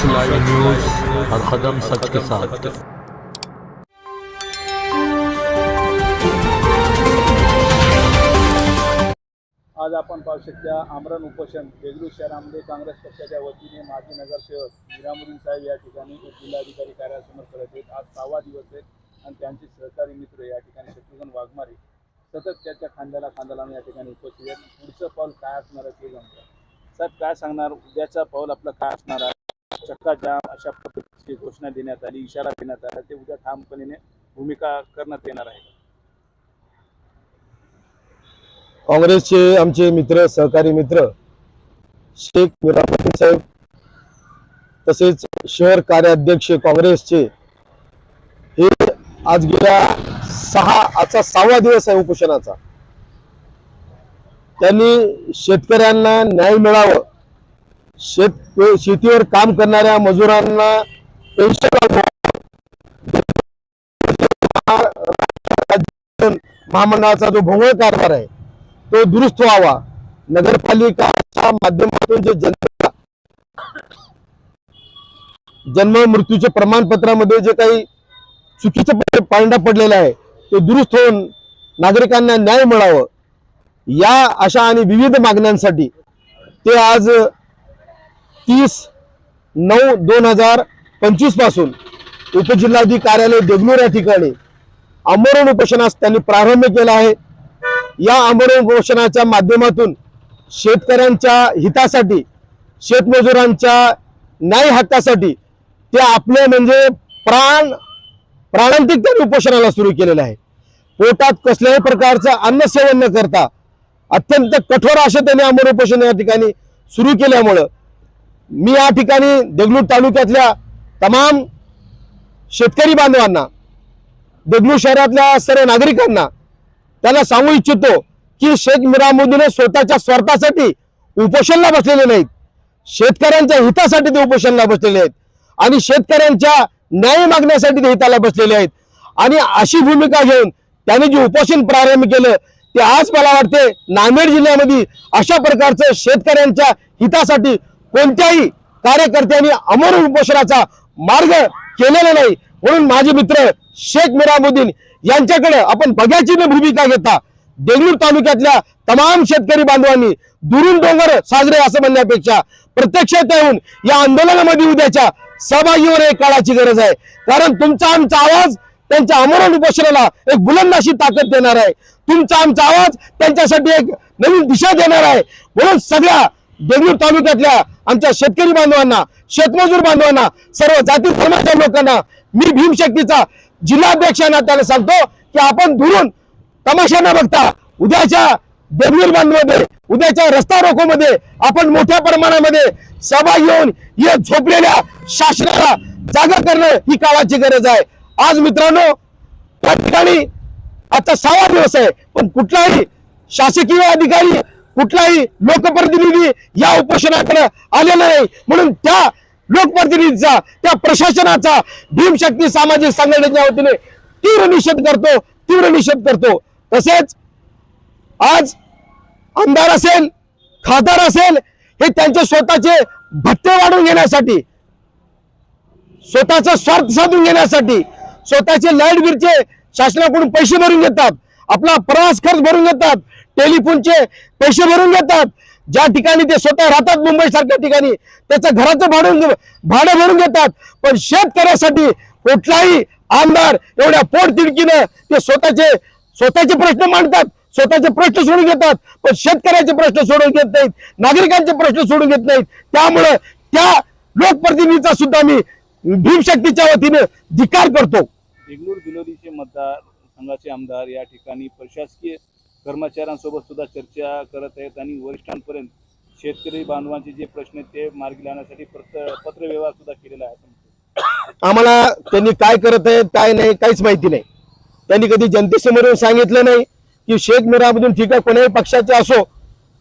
सच live news हर कदम सच के साथ। आज आपण पाहू शकता आमरण उपोषण देगलूर शहरामध्ये काँग्रेस पक्षाच्या वतीने माजी नगरसेवक हिरामुद्दीन साहेब या ठिकाणी जिल्हाधिकारी कार्यालयासमोर करत आहेत. आज सहावा दिवस आहे आणि त्यांचे सहकारी मित्र या ठिकाणी शत्रुघ्न वाघमारे सतत त्याच्या खांद्याला खांदा लावून या ठिकाणी उपस्थित आहेत. पुढचं पाऊल काय असणार आहे ते जाणून साहेब काय सांगणार? उद्याचा पाऊल आपलं काय असणार आहे? चक्काजाम अशा पद्धतीची घोषणा देण्यात आली इशारा देण्यात आला. ते उद्या ठामपणे भूमिका करण्यात येणार आहे. काँग्रेसचे आमचे मित्र सहकारी मित्र शेख मिरापती साहेब तसेच शहर कार्याध्यक्ष काँग्रेसचे हे आज गेल्या सहा आजचा सहावा दिवस आहे उपोषणाचा. त्यांनी शेतकऱ्यांना न्याय मिळावं शेत शेतीवर काम करणाऱ्या मजुरांना पेन्शन महामंडळाचा जो भोंगळ कारभार आहे तो दुरुस्त व्हावा. नगरपालिकाच्या माध्यमातून जे जन्म जन्म मृत्यूचे प्रमाणपत्रामध्ये जे काही चुकीचं पांढरा पांडा पडलेला आहे ते दुरुस्त होऊन नागरिकांना न्याय मिळावं. या अशा आणि विविध मागण्यांसाठी ते आज तीस नऊ दोन हजार पंचवीसपासून उपजिल्हाधिकारी कार्यालय देगलूर या ठिकाणी आमरण उपोषणास त्यांनी प्रारंभ केला आहे. या आमरण उपोषणाच्या माध्यमातून शेतकऱ्यांच्या हितासाठी शेतमजुरांच्या न्याय हक्कासाठी ते आपले म्हणजे प्राण प्राणांतिक त्यांनी उपोषणाला सुरू केलेलं आहे. पोटात कसल्याही प्रकारचं अन्न सेवन न करता अत्यंत कठोर असे त्यांनी आमरण उपोषण या ठिकाणी सुरू केल्यामुळं मी या ठिकाणी देगलूर तालुक्यातल्या तमाम शेतकरी बांधवांना देगलूर शहरातल्या सर्व नागरिकांना त्याला सांगू इच्छितो की शेख मिरामुद्दीन स्वतःच्या स्वार्थासाठी उपोषणला बसलेले नाहीत. शेतकऱ्यांच्या हितासाठी ते उपोषणला बसलेले आहेत आणि शेतकऱ्यांच्या न्याय मागण्यासाठी ते हिताला बसलेले आहेत. आणि अशी भूमिका घेऊन त्यांनी जे उपोषण प्रारंभ केलं ते आज मला वाटते नांदेड जिल्ह्यामध्ये अशा प्रकारचं शेतकऱ्यांच्या हितासाठी कोणत्याही कार्यकर्त्यांनी अमर उपोषणाचा मार्ग केलेला नाही. म्हणून माझे मित्र शेख मिरामुद्दीन यांच्याकडे आपण बघ्याची न भूमिका घेता देगलूर तालुक्यातल्या तमाम शेतकरी बांधवांनी दुरून डोंगर साजरे असं म्हणण्यापेक्षा प्रत्यक्षात येऊन या आंदोलनामध्ये उद्याच्या सहभागी होणे एक काळाची गरज आहे. कारण तुमचा आमचा आवाज त्यांच्या अमरण उपोषणाला एक बुलंद अशी ताकद देणार आहे. तुमचा आमचा आवाज त्यांच्यासाठी एक नवीन दिशा देणार आहे. म्हणून सगळ्या देगलूर तालुक्यातल्या आमच्या शेतकरी बांधवांना शेतमजूर बांधवांना सर्व जाती धर्माच्या लोकांना मी भीमशक्तीचा जिल्हाध्यक्षांना त्याला सांगतो की आपण दुरून तमाशा न बघता उद्याच्या देगलूर बांधमध्ये उद्याच्या रस्ता रोखोमध्ये आपण मोठ्या प्रमाणामध्ये सभा घेऊन या झोपलेल्या शासनाला जागा करणं ही काळाची गरज आहे. आज मित्रांनो त्या ठिकाणी आता सहावा दिवस आहे पण कुठलाही शासकीय अधिकारी कुठलाही लोकप्रतिनिधी या उपोषणाकडे आलेला नाही. म्हणून त्या लोकप्रतिनिधीचा त्या प्रशासनाचा भीमशक्ती सामाजिक संघटनेच्या वतीने तीव्र निषेध करतो तीव्र निषेध करतो. तसेच आज आमदार असेल खासदार असेल हे त्यांचे स्वतःचे भत्ते वाढवून घेण्यासाठी स्वतःचा स्वार्थ साधून घेण्यासाठी स्वतःचे लाइट बिलचे शासनाकडून पैसे भरून घेतात आपला प्रवास खर्च भरून घेतात टेलिफोनचे पैसे भरून घेतात. ज्या ठिकाणी ते स्वतः राहतात मुंबई सारख्या ठिकाणी त्याचं घराचं भाडून भाडं भरून घेतात. पण शेतकऱ्यासाठी कुठलाही आमदार एवढ्या पोटतिडकीनं ते स्वतःचे स्वतःचे प्रश्न मांडतात स्वतःचे प्रश्न सोडून घेतात. पण शेतकऱ्याचे प्रश्न सोडून घेत नाहीत नागरिकांचे प्रश्न सोडून घेत नाहीत. त्यामुळं त्या लोकप्रतिनिधीचा सुद्धा मी भीमशक्तीच्या वतीने धिकार करतो. मतदार संघाचे आमदार या ठिकाणी प्रशासकीय कर्मचाऱ्यांसोबत सुद्धा चर्चा करत आहेत आणि वरिष्ठांपर्यंत शेतकरी बांधवांचे जे प्रश्न आहेत ते मार्गी लावण्यासाठी पत्र पत्रव्यवहार सुद्धा केलेला आहे आम्हाला त्यांनी काय करत आहेत काय नाही काहीच माहिती नाही. त्यांनी कधी जनतेसमोर येऊन सांगितलं नाही की शेख मिरामधून ठीक आहे कोणाही पक्षाचे असो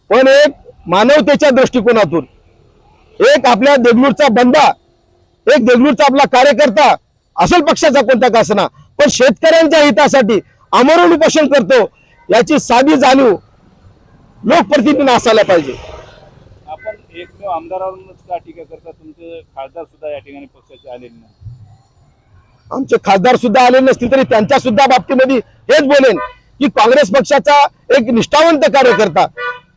पण एक मानवतेच्या दृष्टिकोनातून एक आपल्या देगलूरचा बंदा एक देगलूरचा आपला कार्यकर्ता असेल पक्षाचा कोणता का असना पण शेतकऱ्यांच्या हितासाठी आमरण उपोषण करतो याची साधी जाणीव लोकप्रतिनिधी असायला पाहिजे. आपण एकमेव आमदारावरूनच का टीका करता? तुमचे खासदार सुद्धा या ठिकाणी पक्षाचे आलेले नाही. आमचे खासदार सुद्धा आले नसतील तरी त्यांच्या सुद्धा बाबतीमध्ये हेच बोलेन की काँग्रेस पक्षाचा एक निष्ठावंत कार्यकर्ता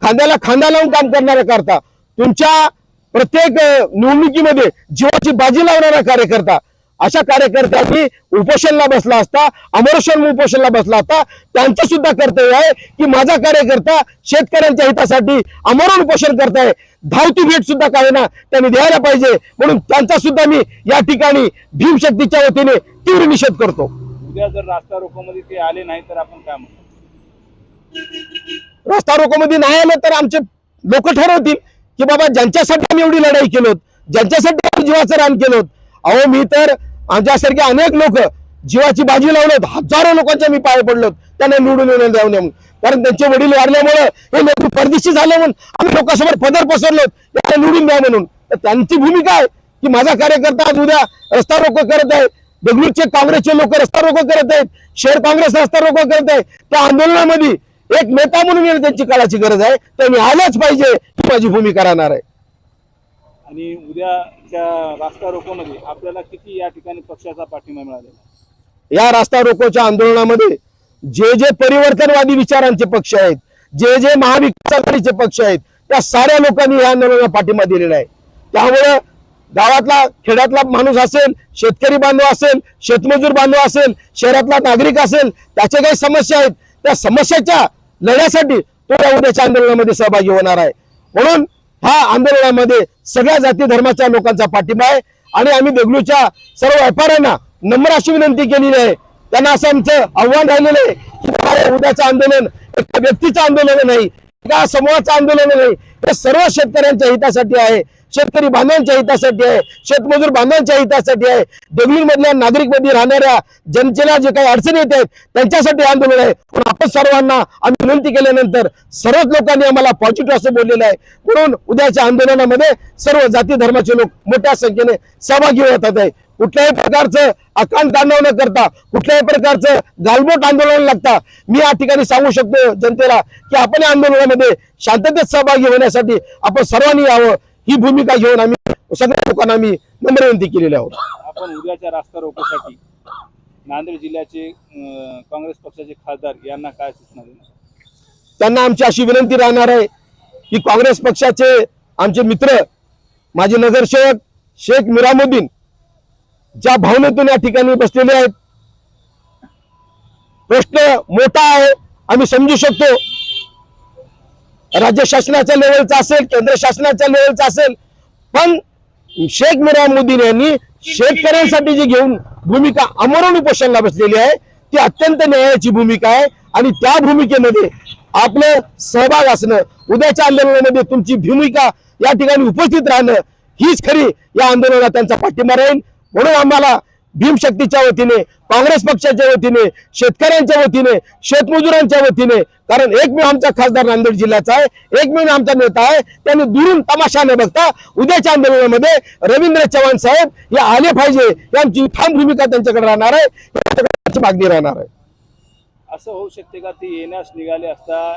खांद्याला खांदा लावून काम करणारा करता तुमच्या प्रत्येक निवडणुकीमध्ये जीवाची बाजी लावणारा कार्यकर्ता अशा कार्यकर्त्यांनी उपोषणला बसला असता अमरशन उपोषणला बसला असता त्यांचं सुद्धा कर्तव्य आहे की माझा कार्यकर्ता शेतकऱ्यांच्या हितासाठी अमरण उपोषण करताय. धावती भेट सुद्धा काही ना त्यांनी द्यायला पाहिजे. म्हणून त्यांचा सुद्धा मी या ठिकाणी भीमशक्तीच्या वतीने तीव्र निषेध करतो. उद्या जर रास्ता रोकोमध्ये ते आले नाही तर आपण काय म्हणतो रस्ता रोकोमध्ये नाही आलं तर आमचे लोक ठरवतील की बाबा ज्यांच्यासाठी आम्ही एवढी लढाई केलोत ज्यांच्यासाठी आम्ही जीवाचं रान केलोत. अहो मी तर आमच्यासारखे अनेक लोक जीवाची बाजी लावलेत. हजारो लोकांच्या मी पाय पडलो त्यांना निवडून येऊन द्यावं कारण त्यांचे वडील वारल्यामुळे हे लोक परदेशी झाले म्हणून आम्ही लोकांसमोर पदर पसरलो त्यांना निवडून द्या म्हणून. तर त्यांची भूमिका आहे की माझा कार्यकर्ता आज उद्या रस्ता रोको करत आहे. देगलूरचे काँग्रेसचे लोक रस्ता रोको करत आहेत. शहर काँग्रेस रस्ता रोको करत आहे. त्या आंदोलनामध्ये एक नेता म्हणून येणं त्यांची काळाची गरज आहे. तर मी आलंच पाहिजे ही माझी भूमिका राहणार आहे. आणि उद्याच्या रास्ता रोकोमध्ये आपल्याला किती या ठिकाणी पक्षाचा पाठिंबा मिळालेला या रास्ता रोकोच्या आंदोलनामध्ये जे जे परिवर्तनवादी विचारांचे पक्ष आहेत जे जे महाविकास आघाडीचे पक्ष आहेत त्या साऱ्या लोकांनी या आंदोलनाला पाठिंबा दिलेला आहे. त्यामुळं गावातला खेड्यातला माणूस असेल शेतकरी बांधव असेल शेतमजूर बांधव असेल शहरातला नागरिक असेल त्याच्या काही समस्या आहेत त्या समस्याच्या लढ्यासाठी तो या उद्याच्या आंदोलनामध्ये सहभागी होणार आहे. म्हणून ह्या आंदोलनामध्ये सगळ्या जाती धर्माच्या लोकांचा पाठिंबा आहे. आणि आम्ही देगलूच्या सर्व व्यापाऱ्यांना नम्र अशी विनंती केलेली आहे. त्यांना असं आमचं आव्हान राहिलेलं आहे की बाबा, उद्याचं आंदोलन एका व्यक्तीचं आंदोलन नाही एका समूहाचं आंदोलन नाही. हे सर्व शेतकऱ्यांच्या हितासाठी आहे. शेतकरी बांधवांच्या हितासाठी आहे शेतमजूर बांधवांच्या हितासाठी आहे. देगलूर मधल्या नागरिकमध्ये राहणाऱ्या जनतेला जे काही अडचणी येत आहेत त्यांच्यासाठी आंदोलन आहे. पण आपण सर्वांना आम्ही विनंती केल्यानंतर सर्वच लोकांनी आम्हाला पॉझिटिव्ह असं बोललेलं आहे. म्हणून उद्याच्या आंदोलनामध्ये सर्व जाती धर्माचे लोक मोठ्या संख्येने सहभागी होतात आहे कुठल्याही प्रकारचं आकांत तांडव न करता कुठल्याही प्रकारचं गालबोट आंदोलन लागता मी या ठिकाणी सांगू शकतो जनतेला की आपण या आंदोलनामध्ये शांततेत सहभागी होण्यासाठी आपण सर्वांनी यावं. ही भूमिका घेऊन आम्ही सगळ्या लोकांना आम्ही नम्र विनंती केलेली आहोत. आपण उद्याच्या रास्ता रोकोसाठी नांदेड जिल्ह्याचे काँग्रेस पक्षाचे खासदार यांना काय सूचना देणार? त्यांना आमची अशी विनंती राहणार आहे की काँग्रेस पक्षाचे आमचे मित्र माजी नगरसेवक शेख मिरामुद्दीन ज्या भावनेतून या ठिकाणी बसलेले आहेत प्रश्न मोठा आहे आम्ही समजू शकतो. राज्य शासनाच्या लेवलचा असेल केंद्र शासनाच्या लेवलचा असेल पण शेख मुदीन यांनी शेतकऱ्यांसाठी जी घेऊन भूमिका अमरण उपोषणला बसलेली आहे ती अत्यंत न्यायाची भूमिका आहे. आणि त्या भूमिकेमध्ये आपलं सहभाग असणं उद्याच्या आंदोलनामध्ये तुमची भूमिका या ठिकाणी उपस्थित राहणं हीच खरी या आंदोलनाला त्यांचा पाठिंबा राहील. म्हणून आम्हाला भीमशक्तीच्या वतीने काँग्रेस पक्षाच्या वतीने शेतकऱ्यांच्या वतीने शेतमजुरांच्या वतीने कारण एकमेव आमचा खासदार नांदेड जिल्ह्याचा आहे एकमेव आमचा नेता आहे त्यांनी दुरून तमाशा न बघता उद्याच्या आंदोलनामध्ये रवींद्र चव्हाण साहेब हे आले पाहिजे आमची ठाम भूमिका त्यांच्याकडे राहणार आहे मागणी राहणार आहे. असं होऊ शकते का? ते येण्यास निघाले असता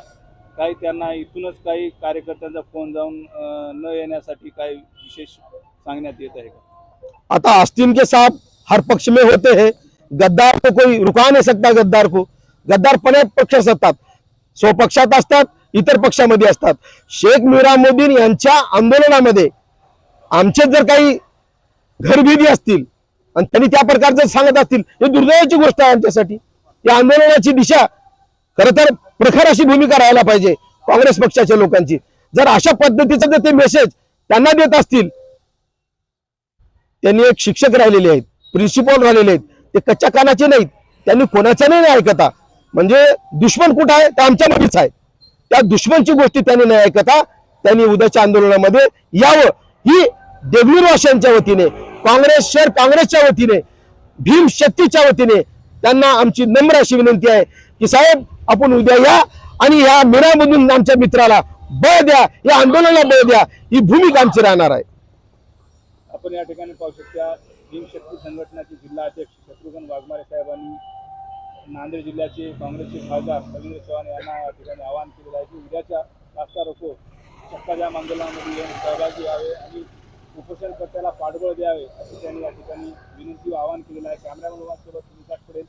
काही त्यांना इथूनच काही कार्यकर्त्यांचा फोन जाऊन न येण्यासाठी काही विशेष सांगण्यात येत आहे का? आता आस्तीन के साहब हर पक्ष में होते हैं। गद्दार को कोई रुका नहीं सकता गद्दार को। गद्दार पण पक्ष असतात स्वपक्षात असतात इतर पक्षामध्ये असतात। शेख मिरामुद्दीन यांच्या आंदोलनामध्ये आमचे जर काही घरभेदी असतील आणि त्यांनी त्या प्रकारचं सांगत असतील हे दुर्दैवाची गोष्ट आहे आमच्यासाठी. या आंदोलनाची दिशा खर तर प्रखर अशी भूमिका राहायला पाहिजे काँग्रेस पक्षाच्या लोकांची. जर अशा पद्धतीचा जर ते मेसेज त्यांना देत असतील त्यांनी एक शिक्षक राहिलेले आहेत. प्रिन्सिपॉल राहिलेले आहेत. ते कच्च्या कानाचे नाहीत. त्यांनी कोणाचं नाही ऐकता. म्हणजे दुश्मन कुठं आहे? ते आमच्या मध्येच आहे. त्या दुश्मनची गोष्टी त्यांनी नाही ऐकता. त्यांनी उद्याच्या आंदोलनामध्ये यावं. ही देगलूरवाशांच्या वतीने काँग्रेस शहर काँग्रेसच्या वतीने भीम शक्तीच्या वतीने त्यांना आमची नम्र अशी विनंती आहे की साहेब आपण उद्या या आणि या मेळ्यामधून आमच्या मित्राला बळ द्या. या आंदोलनाला बळ द्या. ही भूमिका आमची राहणार आहे. आपण या ठिकाणी पाहू शकता भीमशक्ती संघटनाचे जिल्हा अध्यक्ष शत्रुघ्न वाघमारे साहेबांनी नांदेड जिल्ह्याचे काँग्रेसचे खासदार रवींद्र चव्हाण यांना या ठिकाणी आवाहन केलेलं आहे की उद्याच्या रास्ता रोको चक्काजाम आंदोलनामध्ये येऊन सहभागी व्हावे आणि उपोषणकर्त्याला पाठबळ द्यावे असं त्यांनी या ठिकाणी विनंती आवाहन केलेलं आहे. कॅमेरामॅन सोबत सुनीता पडेल